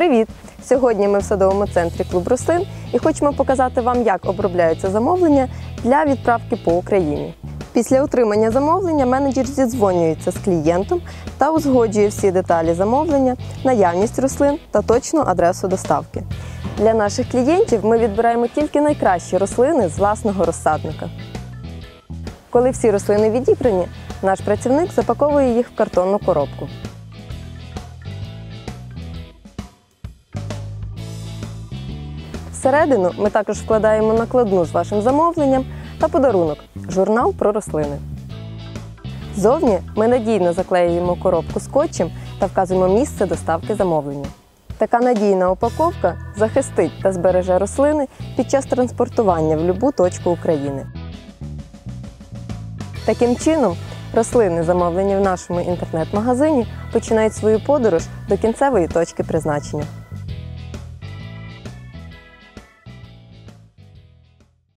Привіт! Сьогодні ми в садовому центрі клуб рослин і хочемо показати вам, як обробляються замовлення для відправки по Україні. Після отримання замовлення менеджер зідзвонюється з клієнтом та узгоджує всі деталі замовлення, наявність рослин та точну адресу доставки. Для наших клієнтів ми відбираємо тільки найкращі рослини з власного розсадника. Коли всі рослини відібрані, наш працівник запаковує їх в картонну коробку. Всередину ми також вкладаємо накладну з вашим замовленням та подарунок журнал про рослини. Зовні ми надійно заклеюємо коробку скотчем та вказуємо місце доставки замовлення. Така надійна упаковка захистить та збереже рослини під час транспортування в будь-яку точку України. Таким чином, рослини, замовлені в нашому інтернет-магазині, починають свою подорож до кінцевої точки призначення.